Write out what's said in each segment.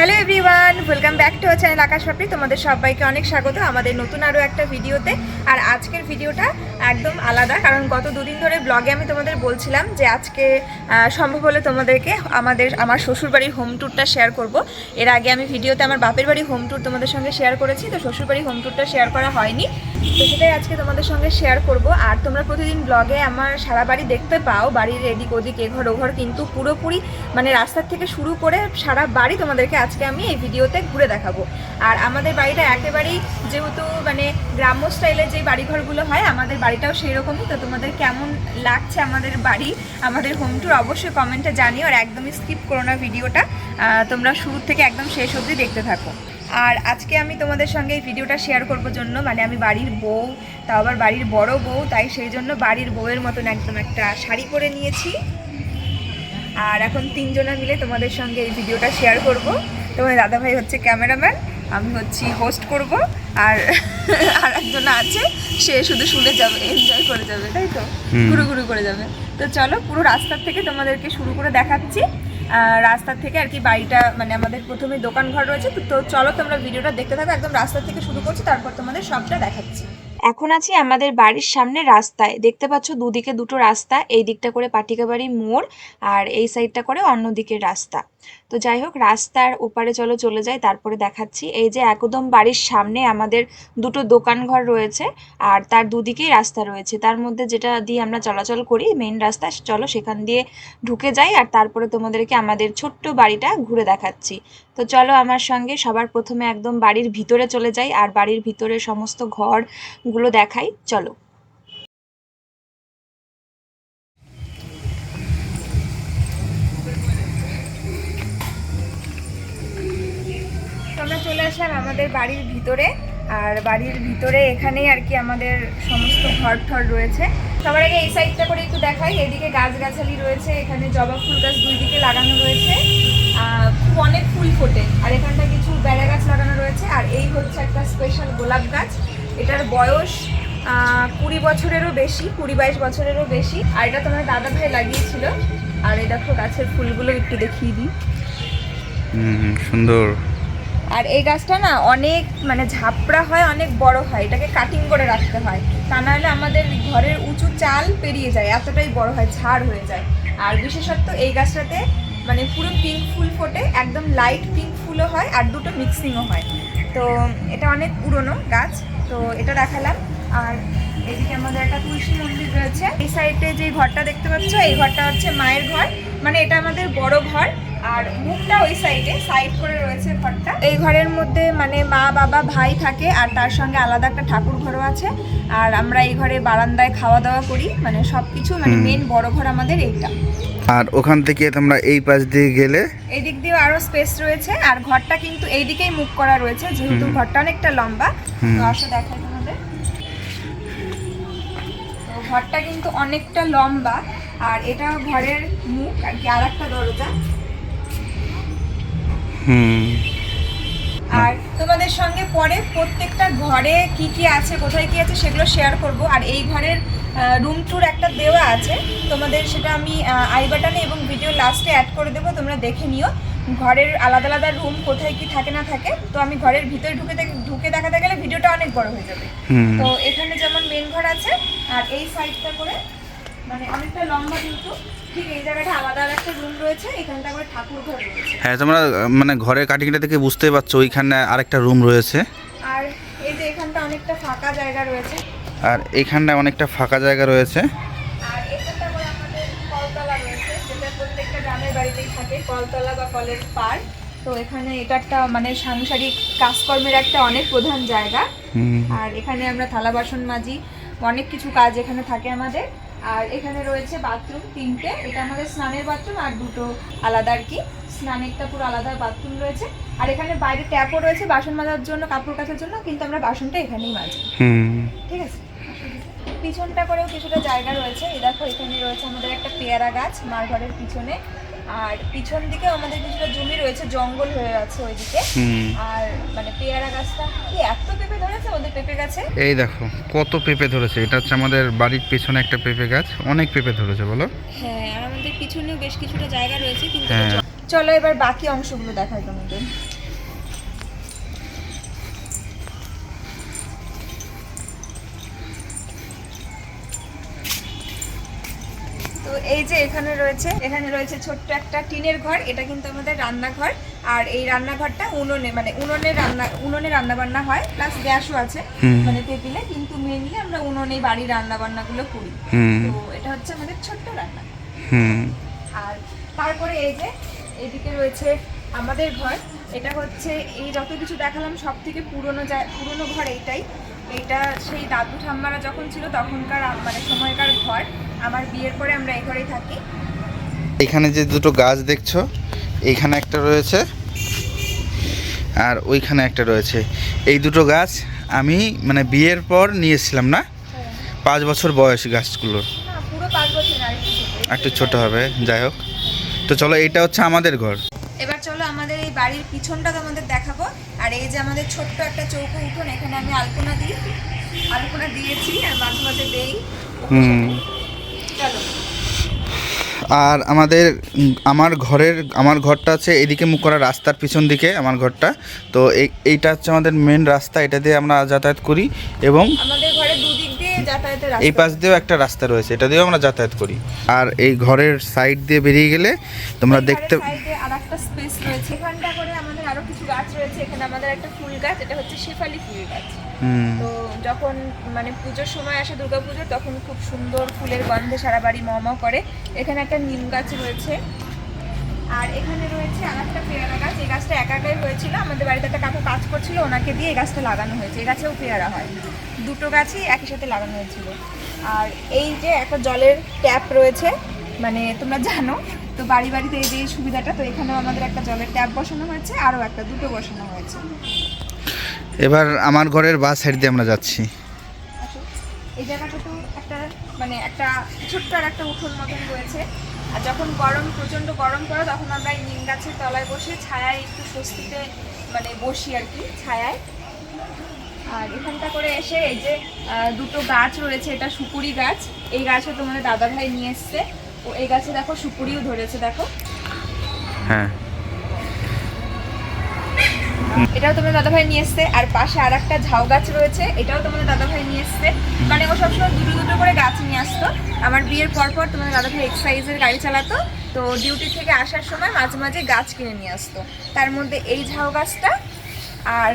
Hello everyone welcome back to channel Akash Papri তোমাদের সবাইকে অনেক স্বাগত আমাদের নতুন আরও একটা ভিডিওতে। আর আজকের ভিডিওটা একদম আলাদা, কারণ গত দুদিন ধরে ব্লগে আমি তোমাদের বলছিলাম যে আজকে সম্ভব হলে তোমাদেরকে আমাদের, আমার শ্বশুরবাড়ির হোম ট্যুরটা শেয়ার করব। এর আগে আমি ভিডিওতে আমার বাপের বাড়ির হোম ট্যুর তোমাদের সঙ্গে শেয়ার করেছি, তো শ্বশুরবাড়ির হোম ট্যুরটা শেয়ার করা হয়নি। তো সেটাই আজকে তোমাদের সঙ্গে শেয়ার করব। আর তোমরা প্রতিদিন ব্লগে আমার সারা বাড়ি দেখতে পাও, বাড়ির এদিক ওদিক এঘর ওঘর কিন্তু পুরোপুরি মানে রাস্তার থেকে শুরু করে সারা বাড়ি তোমাদেরকে আজকে আমি এই ভিডিওতে ঘুরে দেখাবো। আর আমাদের বাড়িটা একেবারেই যেহেতু মানে গ্রাম্য স্টাইলের যে বাড়িঘরগুলো হয়, আমাদের বাড়িটাও সেই রকমই তো তোমাদের কেমন লাগছে আমাদের বাড়ি, আমাদের হোম ট্যুর অবশ্যই কমেন্টে জানিও আর একদমই স্কিপ করো না ভিডিওটা। তোমরা শুরু থেকে একদম শেষ অবধি দেখতে থাকো। আর আজকে আমি তোমাদের সঙ্গে এই ভিডিওটা শেয়ার করব জন্য মানে আমি বাড়ির বউ, তাও আবার বাড়ির বড় বউ, তাই সেই জন্য বাড়ির বউয়ের মতন একদম একটা শাড়ি পরে নিয়েছি। আর এখন তিনজনা মিলে তোমাদের সঙ্গে এই ভিডিওটা শেয়ার করব। তোমার দাদাভাই হচ্ছে ক্যামেরাম্যান আমি হচ্ছি হোস্ট করব। আর আর একজন আছে সে শুধু শুনে যাবে এনজয় করে যাবে তাই তো। ঘুরু ঘুরু করে যাবে। তো চলো পুরো রাস্তার থেকে তোমাদেরকে শুরু করে দেখাচ্ছি। আহ, রাস্তার থেকে আর কি বাড়িটা মানে আমাদের প্রথমে দোকান ঘর রয়েছে। তো- তো চলো তোমরা ভিডিওটা দেখতে থাকো একদম রাস্তা থেকে শুরু করছি তারপর তোমাদের সবটা দেখাচ্ছি। এখন আছি আমাদের বাড়ির সামনে রাস্তায়। দেখতে পাচ্ছ দুদিকে দুটো রাস্তা, এই দিকটা করে পাটিকাবাড়ি মোড় আর এই সাইডটা করে অন্য দিকের রাস্তা। তো যাই হোক, রাস্তার ওপারে চলো, চলে যাই। তারপরে দেখাচ্ছি। এই যে একদম বাড়ির সামনে আমাদের দুটো দোকান ঘর রয়েছে আর তার দুদিকেই রাস্তা রয়েছে। তার মধ্যে যেটা দিয়ে আমরা চলাচল করি মেইন রাস্তা, চলো সেখান দিয়ে ঢুকে যাই আর তারপরে তোমাদেরকে আমাদের ছোট্ট বাড়িটা ঘুরে দেখাচ্ছি। তো চলো আমার সঙ্গে সবার প্রথমে একদম বাড়ির ভিতরে চলে যাই আর বাড়ির ভিতরে সমস্ত ঘরগুলো দেখাই। চলো। চলে আসলাম আমাদের বাড়ির ভিতরে। আর বাড়ির ভিতরে এখানেই আর কি আমাদের সমস্ত ঘর ঠর রয়েছে। সবার আগে এই সাইডটা করে একটু দেখাই। এদিকে গাছগাছালি রয়েছে, এখানে জবা ফুল গাছ দুই দিকে লাগানো রয়েছে। খুব অনেক ফুল ফোটে। আর এখানটা কিছু বেড়া গাছ লাগানো রয়েছে। আর এই হচ্ছে একটা স্পেশাল গোলাপ গাছ। এটার বয়স কুড়ি বছরেরও বেশি, কুড়ি বাইশ বছরেরও বেশি। আর এটা তোমার দাদা ভাই লাগিয়েছিল। আর এই দেখো গাছের ফুলগুলো একটু দেখিয়ে দিই। সুন্দর। আর এই গাছটা না অনেক মানে ঝাপড়া হয়, অনেক বড় হয়। এটাকে কাটিং করে রাখতে হয়। তা নাহলে আমাদের ঘরের উঁচু চাল পেরিয়ে যায়, এতটাই বড় হয়, ঝাড় হয়ে যায়। আর বিশেষত এই গাছটাতে মানে পুরো পিঙ্ক ফুল ফোটে, একদম লাইট পিঙ্ক ফুলও হয় আর দুটো মিক্সিংও হয়। তো এটা অনেক পুরনো গাছ, তো এটা দেখালাম। আর এদিকে আমাদের একটা তুলসী মন্দির রয়েছে। এই সাইডে যে ঘরটা দেখতে পাচ্ছ, এই ঘরটা হচ্ছে মায়ের ঘর। মানে এটা আমাদের বড় ঘর। আর মুখটা ওই সাইডে সাইড করে রয়েছে ঘরটা। এই ঘরের মধ্যে মানে মা বাবা ভাই থাকে আর তার সঙ্গে আলাদা একটা ঠাকুর ঘরও আছে। আর আমরা এই ঘরে বারান্দায় খাওয়া দাওয়া করি মানে সবকিছু মানে মেন বড় ঘর আমাদের এইটা। আর ওখান থেকে তোমরা এই পাশ দিয়ে গেলে? এই দিক দিয়েও আরও স্পেস রয়েছে আর ঘরটা কিন্তু এই দিকেই মুখ করা রয়েছে যেহেতু ঘরটা অনেকটা লম্বা। তো আসো দেখাই তোমাদের। তো ঘরটা কিন্তু অনেকটা লম্বা আর এটা ঘরের মুখ আর কি আর একটা দরজা। আর তোমাদের সঙ্গে পরে প্রত্যেকটা ঘরে কি কি আছে কোথায় কি আছে সেগুলো শেয়ার করব। আর এই ঘরের রুম ট্যুর একটা দেওয়া আছে। তোমাদের সেটা আমি আই বাটনে এবং ভিডিও লাস্টে অ্যাড করে দেবো তোমরা দেখে নিও। ঘরের আলাদা আলাদা রুম কোথায় কি থাকে না থাকে। তো আমি ঘরের ভিতরে ঢুকে ঢুকে দেখাতে গেলে ভিডিওটা অনেক বড় হয়ে যাবে। হুম। তো এখানে যেমন মেন ঘর আছে আর এই সাইডটা করে মানে অনেকটা লম্বা কিন্তু। ঠিক এই জায়গাটা আলাদা আর একটা রুম রয়েছে এখানটা করে ঠাকুর ঘর রয়েছে। হ্যাঁ তোমরা মানে ঘরের কাটিংটা থেকে বুঝতেই পারছ ওইখানে আরেকটা রুম রয়েছে। আর এই যে এখানটা অনেকটা ফাঁকা জায়গা রয়েছে। আর এইখানটায় অনেকটা ফাঁকা জায়গা রয়েছে। আর এখানটা করে আমাদের কলতলা রয়েছে যেটা প্রত্যেকটা গ্রামের বাড়িতেই থাকে কলতলা বা কলের পার তো এখানে এটা একটা মানে সাংসারিক কাজকর্মের একটা অনেক প্রধান জায়গা। হুম। আর এখানে আমরা থালা বাসন মাজি অনেক কিছু কাজ এখানে থাকে আমাদের। আর এখানে রয়েছে বাথরুম তিনটে। এটা আমাদের স্নানের বাথরুম আর দুটো আলাদা আর কি। স্নানেরটা পুরো আলাদা বাথরুম রয়েছে। আর এখানে বাইরে ট্যাপও রয়েছে বাসন মাজার জন্য কাপড় কাচার জন্য কিন্তু আমরা বাসনটা এখানেই মাজি ঠিক আছে? পিছনটা করেও কিছুটা জায়গা রয়েছে। এই দেখো এখানে রয়েছে আমাদের একটা পেয়ারা গাছ মার ঘরের পিছনে। আর পিছন দিকে আমাদের কিছুটা জমি রয়েছে জঙ্গল হয়ে আছে ওইদিকে। আর মানে পেয়ারা গাছটা কি এত পেঁপে ধরেছে ওদের পেঁপে গাছে? এই দেখো কত পেঁপে ধরেছে। এটা হচ্ছে আমাদের বাড়ির পেছনে একটা পেঁপে গাছ। অনেক পেঁপে ধরেছে বলো। হ্যাঁ আর আমাদের পিছনেও বেশ কিছুটা জায়গা রয়েছে কিন্তু হ্যাঁ। চলো এবার বাকি অংশগুলো দেখাই তোমাদের। এই যে এখানে রয়েছে এখানে রয়েছে ছোট্ট একটা টিনের ঘর এটা কিন্তু আমাদের রান্নাঘর। আর এই রান্নাঘরটা উনুনে মানে উনুনে রান্না উনুনে রান্না বান্না হয় প্লাস গ্যাসও আছে মানে টেবিলে কিন্তু মেনলি আমরা উনুনে বাড়ির রান্না বান্নাগুলো করি তো এটা হচ্ছে আমাদের ছোট্ট রান্না। আর তারপরে এই যে এদিকে রয়েছে আমাদের ঘর এটা হচ্ছে এই যত কিছু দেখালাম সব থেকে পুরনো পুরনো ঘর এইটাই। এইটা সেই দাদু ঠাম্মারা যখন ছিল তখনকার মানে সময়কার ঘর আমার বিয়ের পরে আমরা এই ঘরেই থাকি। এখানে যে দুটো গাছ দেখছ এইখানে একটা রয়েছে আর ওইখানে একটা রয়েছে। এই দুটো গাছ আমি মানে বিয়ের পর নিয়েছিলাম না? পাঁচ বছর বয়স গাছগুলোর। একটু ছোট হবে যাই হোক। তো চলো এইটা হচ্ছে আমাদের ঘর। এবার চলো আমাদের এই বাড়ির পিছনটা তোমাদের দেখাবো। আর এই যে আমাদের ছোট্ট একটা চৌকো উঠোন এখানে আমি আলপনা দিই। আলপনা দিয়েছি আর মাঝে মাঝে দেই। হুম। চলো। আর আমাদের আমার ঘরের আমার ঘরটা আছে এদিকে মুখ করা রাস্তার পিছন দিকে আমার ঘরটা। তো এই এইটা হচ্ছে আমাদের মেন রাস্তা এটা দিয়ে আমরা যাতায়াত করি এবং আমাদের ঘরে দুদিক দিয়ে যাতায়াতের এই পাশ দিয়েও একটা রাস্তা রয়েছে এটা দিয়েও আমরা যাতায়াত করি। আর এই ঘরের সাইড দিয়ে বেরিয়ে গেলে তোমরা দেখতে সাইডে আর একটা স্পেস রয়েছে। এখানটা করে আমাদের গাছ রয়েছে এখানে আমাদের একটা ফুল গাছ এটা হচ্ছে শেফালি ফুল গাছ। তো যখন মানে পুজোর সময় আসে দুর্গা পুজো তখন খুব সুন্দর ফুলের গন্ধে সারা বাড়ি মম করে। এখানে একটা নিম গাছ রয়েছে। আর এখানে রয়েছে আর একটা পেয়ারা গাছ। এই গাছটা একা একাই হয়েছিল আমাদের বাড়িতে একটা কাকু কাজ করছিল ওনাকে দিয়ে এই গাছটা লাগানো হয়েছে। এই গাছেও পেয়ারা হয়। দুটো গাছই একই সাথে লাগানো হয়েছিল। আর এই যে একটা জলের ট্যাপ রয়েছে মানে তোমরা জানো তো বাড়ি বাড়িতে এই যে এই সুবিধাটা তো এখানেও আমাদের একটা জলের ট্যাপ বসানো হয়েছে আরও একটা দুটো বসানো হয়েছে। এবার আমার ঘরের বা সাইড দিয়ে আমরা যাচ্ছি। এই জায়গাটা তো একটা মানে একটা ছোট্ট আর একটা উঠোন মতন রয়েছে। আর যখন গরম প্রচণ্ড গরম পড়ে তখন আমরা এই নিম গাছের তলায় বসে ছায়ায় একটু স্বস্তিতে মানে বসি আর কি ছায়ায়। আর এখানটা করে এসে এই যে দুটো গাছ রয়েছে এটা সুপুরি গাছ। এই গাছও তোমাদের দাদা ভাই নিয়ে এসছে। ও এই গাছে দেখো সুপুরিও ধরেছে দেখো। হ্যাঁ। এটাও তোমাদের দাদাভাই নিয়ে এসছে আর পাশে আর একটা ঝাউ গাছ রয়েছে এটাও তোমাদের দাদাভাই নিয়ে এসছে। মানে ও সবসময় দুটো দুটো করে গাছ নিয়ে আসতো। আমার বিয়ের পর পর তোমাদের দাদাভাই এক্সাইজের গাড়ি চালাতো। তো ডিউটি থেকে আসার সময় মাঝে মাঝে গাছ কিনে নিয়ে আসতো। তার মধ্যে এই ঝাউ গাছটা আর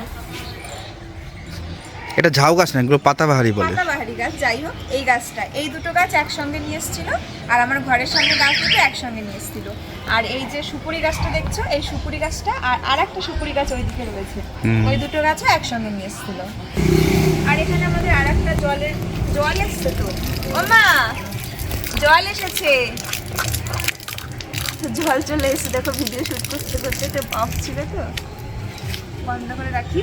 এটা ঝাউ গাছ না এগুলো পাতাবাহারি বলে। পাতাবাহারি গাছ যাই হোক এই গাছটা এই দুটো গাছ একসঙ্গে নিয়ে এসেছিল আর আমার ঘরের সামনে গাছ দুটো একসঙ্গে নিয়ে এসেছিল। আর এই যে সুপুরি গাছটা দেখছ এই সুপুরি গাছটা আর আর একটা সুপুরি গাছ ওইদিকে রয়েছে। ওই দুটো গাছও একসঙ্গে নিয়ে এসেছিল। আর এখানে আমাদের আর একটা জলের জল এসছে তো? ও মা জল এসেছে। জল চলে এসে দেখো ভিডিও শুট করতে করতে তো অফ ছিল তো। বন্ধ করে রাখি।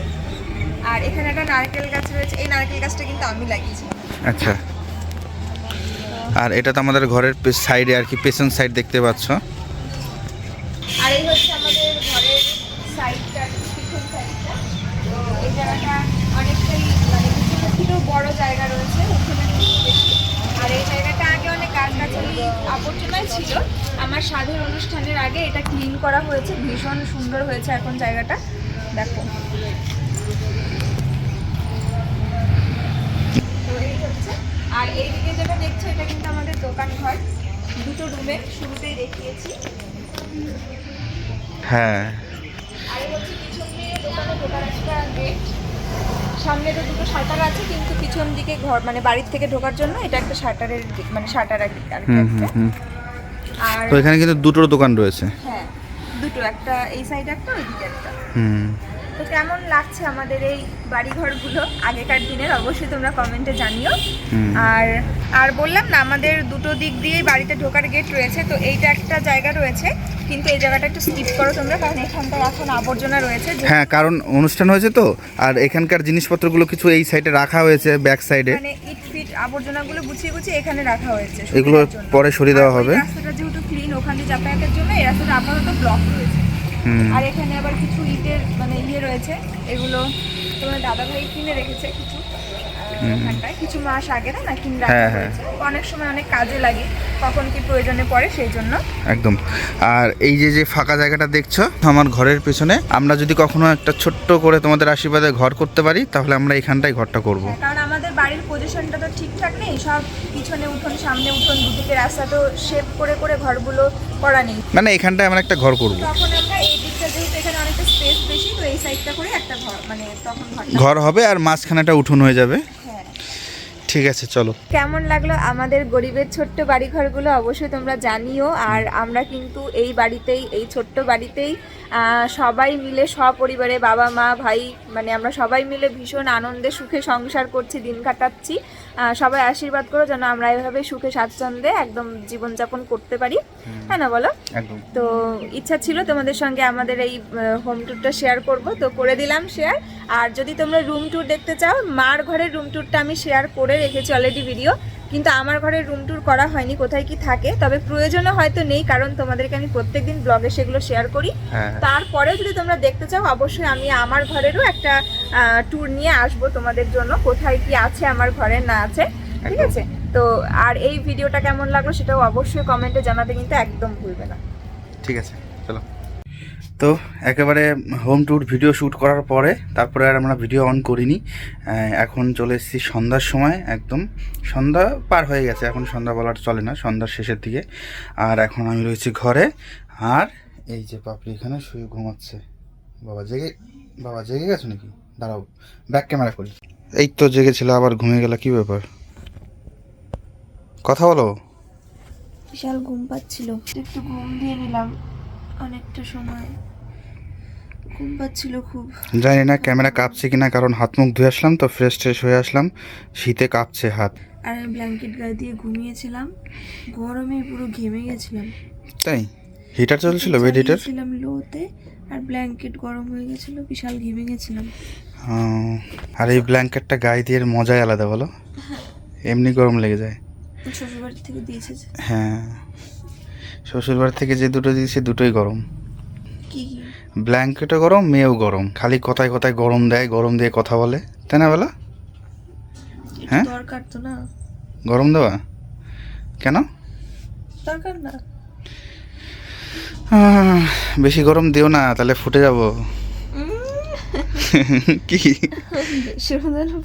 আর এখানে একটা নারকেল গাছ রয়েছে। এই নারকেল গাছটা কিন্তু আমি লাগিয়েছি। আচ্ছা। আর এটা তো আমাদের ঘরের সাইডে আর কি পেছন সাইড দেখতে পাচ্ছ। আর এই হচ্ছে আমাদের ঘরের সাইডটা পিছন সাইডটা। তো এই জায়গাটা অনেকটাই মানে কিছুটা বড় জায়গা রয়েছে ওখানে আর এই জায়গাটা আগে অনেক গাছগাছালি আবর্জনায় ছিল। আমার স্বাধীন অনুষ্ঠানের আগে এটা ক্লিন করা হয়েছে। ভীষণ সুন্দর হয়েছে এখন জায়গাটা। দেখো তো এই হচ্ছে। আর এইদিকে যেটা দেখছ এটা কিন্তু আমাদের দোকান ঘর। দুটো রুমে শুরুতেই দেখিয়েছি। হ্যাঁ। আর এই হচ্ছে পিছন দিয়ে দোকানে ঢোকার একটা গেট। সামনে তো দুটো শাটার আছে কিন্তু পিছন দিকে ঘর মানে বাড়ির থেকে ঢোকার জন্য এটা একটা শাটারের মানে শাটার আর আর তো এখানে কিন্তু দুটো দোকান রয়েছে। হ্যাঁ দুটো একটা এই সাইডে একটা ওই দিকে একটা। হুম। কেমন লাগছে আমাদের এই বাড়িঘরগুলো আগেকার দিনের? অবশ্যই তোমরা কমেন্টে জানিও। আর আর বললাম না আমাদের দুটো দিক দিয়েই বাড়িতে ঢোকার গেট রয়েছে তো এইটা একটা জায়গা রয়েছে কিন্তু এই জায়গাটা একটু স্কিপ করো তোমরা কারণ এখানটা এখন আবর্জনা রয়েছে হ্যাঁ কারণ অনুষ্ঠান হয়েছে তো আর এখানকার জিনিসপত্রগুলো কিছু এই সাইডে রাখা হয়েছে ব্যাক সাইডে মানে ইট ফিট আবর্জনাগুলো গুছিয়ে গুছিয়ে এখানে রাখা হয়েছে এগুলো পরে সরিয়ে দেওয়া হবে। রাস্তাটা যেহেতু ক্লিন ওখান যাতায়াতের জন্য এই রাস্তাটা আপাতত ব্লক রয়েছে। আর এখানে আবার কিছু ইটের মানে ইয়ে রয়েছে এগুলো তোমার দাদাভাই কিনে রেখেছে কিছু ওখানটায় কিছু মাস আগে না কিনে হ্যাঁ, হ্যাঁ। অনেক সময় অনেক কাজে লাগে কখন কি প্রয়োজনে পড়ে সেই জন্য। একদম। আর এই যে যে ফাঁকা জায়গাটা দেখছ আমার ঘরের পেছনে আমরা যদি কখনো একটা ছোট্ট করে তোমাদের আশীর্বাদে ঘর করতে পারি তাহলে আমরা এখানটাই ঘরটা করব। কারণ আমাদের বাড়ির পজিশনটা তো ঠিকঠাক নেই সব পিছনে উঠোন সামনে উঠোন দুদিকে রাস্তা তো শেপ করে করে ঘরগুলো করা নেই। মানে এখানটায় আমরা একটা ঘর করব। তখন আমরা এই দিকটা যেহেতু এখানে অনেকটা স্পেস বেশি তো এই সাইডটা করে একটা ঘর মানে তখন ঘর হবে আর মাঝখানেটা উঠোন হয়ে যাবে। হ্যাঁ ঠিক আছে, চলো। কেমন লাগল আমাদের গরিবের ছোট্ট বাড়ি ঘরগুলো অবশ্যই তোমরা জানিও, আর আমরা কিন্তু এই বাড়িতেই, এই ছোট্ট বাড়িতেই সবাই মিলে, সপরিবারে বাবা, মা, ভাই মানে আমরা সবাই মিলে ভীষণ আনন্দে, সুখে সংসার করছি, দিন কাটাচ্ছি। সবাই আশীর্বাদ করো যেন আমরা এভাবে সুখে স্বাচ্ছন্দ্যে একদম জীবনযাপন করতে পারি। হ্যাঁ না বলো? তো ইচ্ছা ছিল তোমাদের সঙ্গে আমাদের এই হোম ট্যুরটা শেয়ার করব। তো করে দিলাম শেয়ার আর যদি তোমরা রুম ট্যুর দেখতে চাও মার ঘরের রুম ট্যুরটা আমি শেয়ার করে রেখেছি অলরেডি ভিডিও কিন্তু আমার ঘরের রুম ট্যুর করা হয়নি কোথায় কি থাকে তবে প্রয়োজনও হয়তো নেই কারণ তোমাদেরকে আমি প্রত্যেকদিন ব্লগে সেগুলো শেয়ার করি। হ্যাঁ তারপরেও যদি তোমরা দেখতে চাও অবশ্যই আমি আমার ঘরেরও একটা ট্যুর নিয়ে আসব তোমাদের জন্য কোথায় কি আছে আমার ঘরে না আছে ঠিক আছে? তো আর এই ভিডিওটা কেমন লাগল সেটাও অবশ্যই কমেন্টে জানাতে কিন্তু একদম ভুলবে না। ঠিক আছে চলো। তো একেবারে হোম ট্যুর ভিডিও শ্যুট করার পরে তারপরে আর আমরা ভিডিও অন করিনি। এখন চলে এসেছি সন্ধ্যার সময়, একদম সন্ধ্যা পার হয়ে গেছে, এখন সন্ধ্যা বলার চলে না, সন্ধ্যার শেষের দিকে। আর এখন আমি রয়েছি ঘরে, আর এই যে পাপড়ি এখানে শুয়ে ঘুমাচ্ছে। বাবা জেগে বাবা জেগে গেছো নাকি? দাঁড়াও ব্যাক ক্যামেরা করি। এই তো জেগেছিল আবার ঘুমিয়ে গেল, কি ব্যাপার? কথা বলো। বিশাল ঘুম পাচ্ছিল। একটু ঘুম দিয়ে নিলাম অনেকটা সময়। ঘুম পাচ্ছিল খুব। জানি না ক্যামেরা কাঁপছে কিনা কারণ হাত মুখ ধুয়ে আসলাম তো ফ্রেশ ট্রেশ হয়ে আসলাম। শীতে কাঁপছে হাত। আর আমি ব্ল্যাঙ্কেট গায়ে দিয়ে ঘুমিয়েছিলাম। গরমে পুরো ঘেমে গেছিলাম। তাই? হিটার চলছিল বেড হিটার ছিলাম লোতে আর ব্ল্যাঙ্কেট গরম হয়ে গেছিল বিশাল ঘেমে গেছিলাম। আর এই ব্ল্যাঙ্কেটটা গায়ে দিয়ে মজাই আলাদা বলো? এমনি গরম লেগে যায়। শ্বশুর বাড়ি থেকে দিয়েছে যে। হ্যাঁ। শ্বশুরবাড়ি থেকে যে দুটো দিয়েছে দুটোই গরম। ব্ল্যাঙ্কেটও গরম মেয়েও গরম। খালি কথায় কথায় গরম দেয় গরম দিয়ে কথা বলে। তাই না বলো? হ্যাঁ? দরকার তো না। গরম দেওয়া? কেন? দরকার না। বেশি গরম দিও না তাহলে ফুটে যাব। কি?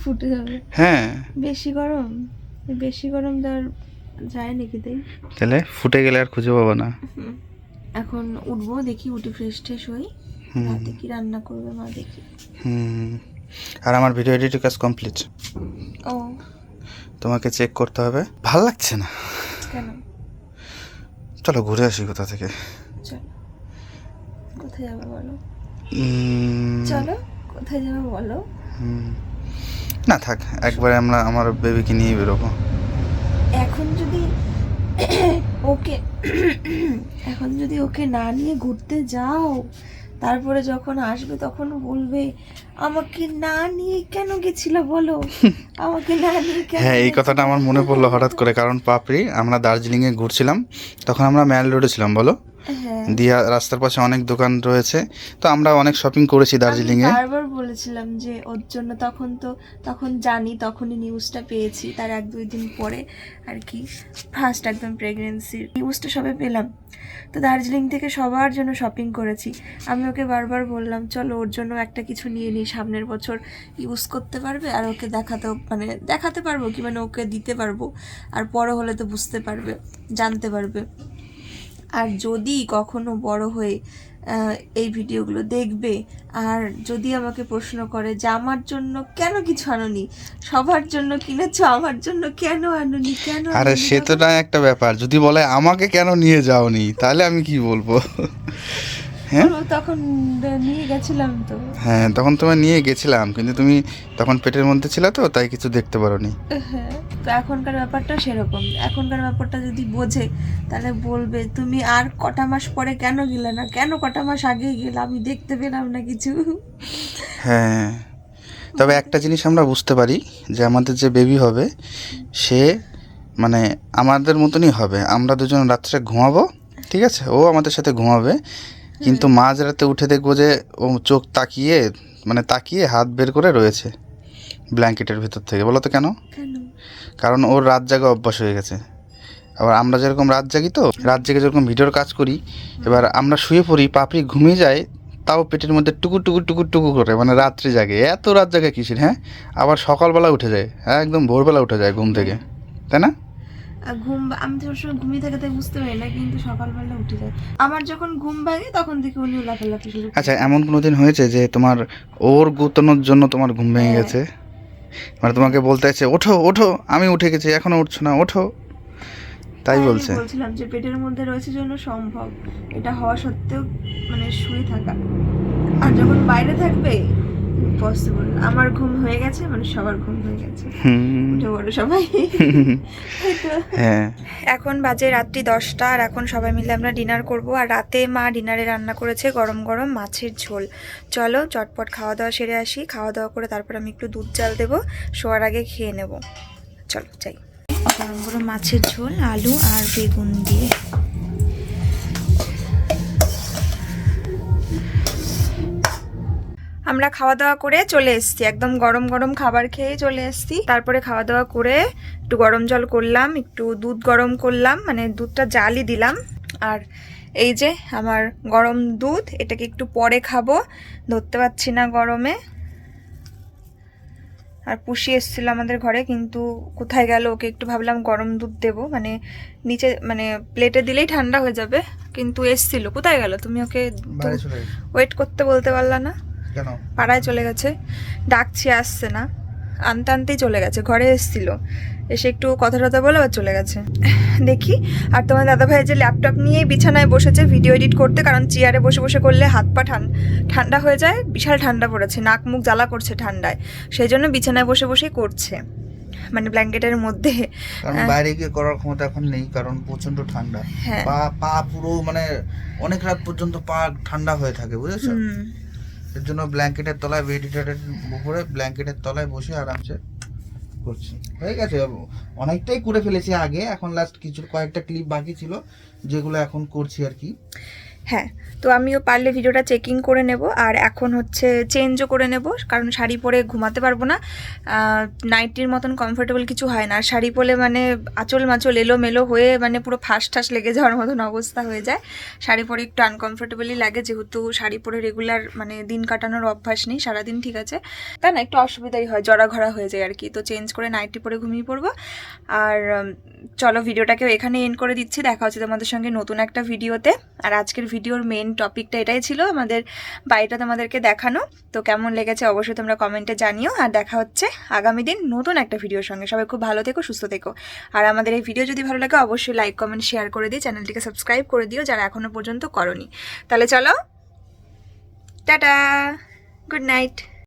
ফুটে যাবে। হ্যাঁ। বেশি গরম? বেশি গরম দেওয়ার যায় নাকি তাই? তাহলে ফুটে গেলে আর খুঁজে পাবো না। এখন উঠবো দেখি উঠে ফ্রেশ ট্রেশ হই। রাতে কি রান্না করবে মা দেখি। হুম। আর আমার ভিডিও এডিটিং কাজ কমপ্লিট ও। তোমাকে চেক করতে হবে। ভালো লাগছে না। কেন? চলো ঘুরে আসি কোথা থেকে। চলো। কোথায় যাবে বলো? চলো কোথায় যাবে বলো? হুম। না থাক একবারে আমরা আমার বেবিকে নিয়ে বেরোবো। এখন যদি ওকে এখন যদি ওকে না নিয়ে ঘুরতে যাও তারপরে যখন আসবে তখন বলবে আমাকে না নিয়ে কেন গেছিল বলো? আমাকে না নিয়ে কেন হ্যাঁ এই কথাটা আমার মনে পড়ল হঠাৎ করে। কারণ পাপড়ি আমরা দার্জিলিংয়ে ঘুরছিলাম তখন আমরা ম্যাল রোডে ছিলাম বলো। দিয়া রাস্তার পাশে অনেক দোকান রয়েছে। তো আমরা অনেক শপিং করেছি দার্জিলিংয়ে বারবার বলেছিলাম যে ওর জন্য তখন তো তখন জানি তখনই নিউজটা পেয়েছি। তার এক দুই দিন পরে আর কি ফার্স্ট একদম প্রেগনেন্সির নিউজটা সবে পেলাম। তো দার্জিলিং থেকে সবার জন্য শপিং করেছি। আমি ওকে বারবার বললাম চলো ওর জন্য একটা কিছু নিয়ে নিই সামনের বছর ইউজ করতে পারবে আর ওকে দেখাতেও মানে দেখাতে পারব কি মানে ওকে দিতে পারব। আর বড় হলে তো বুঝতে পারবে জানতে পারবে। আর যদি কখনো বড় হয়ে এই ভিডিওগুলো দেখবে আর যদি আমাকে প্রশ্ন করে যে আমার জন্য কেন কিছু আনোনি সবার জন্য কিনেছ আমার জন্য কেন আনোনি কেন আরে সে তো না একটা ব্যাপার। যদি বলে আমাকে কেন নিয়ে যাওনি তাহলে আমি কি বলব? হ্যাঁ? তখন নিয়ে গেছিলাম তো। হ্যাঁ তখন তোমায় নিয়ে গেছিলাম কিন্তু তুমি তখন পেটের মধ্যে ছিলে তো তাই কিছু দেখতে পারোনি। হ্যাঁ তো এখনকার ব্যাপারটা সেরকম। এখনকার ব্যাপারটা যদি বোঝে তাহলে বলবে তুমি আর কটা মাস পরে কেন গেলে না? কেন কটা মাস আগে গেলে? আমি দেখতে পেলাম না কিছু। হ্যাঁ তবে একটা জিনিস আমরা বুঝতে পারি যে আমাদের যে বেবি হবে সে মানে আমাদের মতনই হবে। আমরা দুজন রাত্রে ঘুমাবো ঠিক আছে? ও আমাদের সাথে ঘুমাবে কিন্তু মাঝ রাতে উঠে দেখব যে ও চোখ তাকিয়ে মানে তাকিয়ে হাত বের করে রয়েছে ব্ল্যাঙ্কেটের ভিতর থেকে। বলো তো কেন? কারণ ওর রাত জাগা অভ্যাস হয়ে গেছে। আবার আমরা যেরকম রাত জাগি তো রাত জেগে যেরকম ভিডিওর কাজ করি এবার আমরা শুয়ে পড়ি পাপড়ি ঘুমিয়ে যায় তাও পেটের মধ্যে টুকুর টুকুর টুকুর টুকু করে মানে রাত্রে জাগে। এত রাত জাগে কিসের হ্যাঁ? আবার সকালবেলা উঠে যায় হ্যাঁ? একদম ভোরবেলা উঠে যায় ঘুম থেকে তাই না? ঘুম আমি তো সবসময় ঘুমিয়ে থাকে তাই বুঝতে পারি না কিন্তু সকালবেলা উঠে যায়। আমার যখন ঘুম ভাঙে তখন থেকে উনি লাফালাফি শুরু আচ্ছা এমন কোনো দিন হয়েছে যে তোমার ওর গুতানোর জন্য তোমার ঘুম ভেঙে হ্যাঁ। গেছে? মানে তোমাকে বলতে আছে ওঠো ওঠো আমি উঠে গেছি এখনও উঠছো না ওঠো। তাই বলছে। বলছিলাম যে পেটের মধ্যে রয়েছে জন্য সম্ভব এটা হওয়া সত্ত্বেও মানে শুয়ে থাকা। আর যখন বাইরে থাকবে পসিবল আমার ঘুম হয়ে গেছে মানে সবার ঘুম হয়ে গেছে। উঠে বড় সবাই। হ্যাঁ। এখন বাজে রাত্রি দশটা আর এখন সবাই মিলে আমরা ডিনার করব। আর রাতে মা ডিনারে রান্না করেছে গরম গরম মাছের ঝোল। চলো চটপট খাওয়া দাওয়া সেরে আসি। খাওয়া দাওয়া করে তারপর আমি একটু দুধ জাল দেবো শোয়ার আগে খেয়ে নেব। চলো যাই। গরম গরম মাছের ঝোল আলু আর বেগুন দিয়ে। আমরা খাওয়া দাওয়া করে চলে এসেছি। একদম গরম গরম খাবার খেয়ে চলে এসেছি। তারপরে খাওয়া দাওয়া করে একটু গরম জল করলাম একটু দুধ গরম করলাম মানে দুধটা জালই দিলাম। আর এই যে আমার গরম দুধ এটাকে একটু পরে খাব। ধরতে পারছি না গরমে। আর পুষি এসেছিল আমাদের ঘরে কিন্তু কোথায় গেল ওকে একটু ভাবলাম গরম দুধ দেবো। মানে নিচে মানে প্লেটে দিলেই ঠান্ডা হয়ে যাবে। কিন্তু এসছিল। কোথায় গেল? তুমি ওকে ওয়েট করতে বলতে পারলা না? পাড়ায় চলে গেছে। ডাকছি আসছে না। আনতে আনতেই চলে গেছে। ঘরে এসেছিল। এসে একটু কথা টথা বলে আবার চলে গেছে। দেখি। আর তোমার দাদা ভাই যে ল্যাপটপ নিয়ে বিছানায় বসেছে ভিডিও এডিট করতে কারণ চেয়ারে বসে বসে করলে হাত পা ঠান- ঠান্ডা হয়ে যায় বিশাল ঠান্ডা পড়েছে নাক মুখ জ্বালা করছে ঠান্ডায়। সেই জন্য বিছানায় বসে বসেই করছে। মানে ব্ল্যাঙ্কেটের মধ্যে। কারণ বাইরে গিয়ে করার ক্ষমতা এখন নেই কারণ প্রচণ্ড ঠান্ডা। হ্যাঁ। পা পা পুরো মানে অনেক রাত পর্যন্ত পা ঠান্ডা হয়ে থাকে বুঝেছ? এর জন্য ব্ল্যাঙ্কেটের তলায় ভেন্টিলেটারের উপরে ব্ল্যাঙ্কেটের তলায় বসে আরামসে করছি। হয়ে গেছে অনেকটাই করে ফেলেছি আগে, এখন লাস্ট কিছু কয়েকটা ক্লিপ বাকি ছিল, যেগুলো এখন করছি আর কি। হ্যাঁ তো আমিও পারলে ভিডিওটা চেকিং করে নেব আর এখন হচ্ছে চেঞ্জও করে নেব, কারণ শাড়ি পরে ঘুমাতে পারব না। নাইটির মতন কমফোর্টেবল কিছু হয় না। আর শাড়ি পরে মানে আঁচল মাচল এলো মেলো হয়ে মানে পুরো ফাঁস ঠাস লেগে যাওয়ার মতন অবস্থা হয়ে যায়। শাড়ি পরে একটু আনকমফোর্টেবলই লাগে, যেহেতু শাড়ি পরে রেগুলার মানে দিন কাটানোর অভ্যাস নেই, সারাদিন ঠিক আছে। তাই না, একটু অসুবিধাই হয় জড়া ঘরা হয়ে যায় আর কি। তো চেঞ্জ করে নাইটি পরে ঘুমিয়ে পড়ব। আর চলো ভিডিওটাকেও এখানে এন্ড করে দিচ্ছি। দেখা হচ্ছে তোমাদের সঙ্গে নতুন একটা ভিডিওতে আর আজকের ভিডিওর মেন টপিকটা এটাই ছিল আমাদের বাড়িটা তোমাদেরকে দেখানো। তো কেমন লেগেছে অবশ্যই তোমরা কমেন্টে জানিও। আর দেখা হচ্ছে আগামী দিন নতুন একটা ভিডিওর সঙ্গে। সবাই খুব ভালো থেকো, সুস্থ থেকো। আর আমাদের এই ভিডিও যদি ভালো লাগে, অবশ্যই লাইক কমেন্ট শেয়ার করে দিই চ্যানেলটিকে সাবস্ক্রাইব করে দিও যারা এখনও পর্যন্ত করনি। তাহলে চলো, টাটা গুড নাইট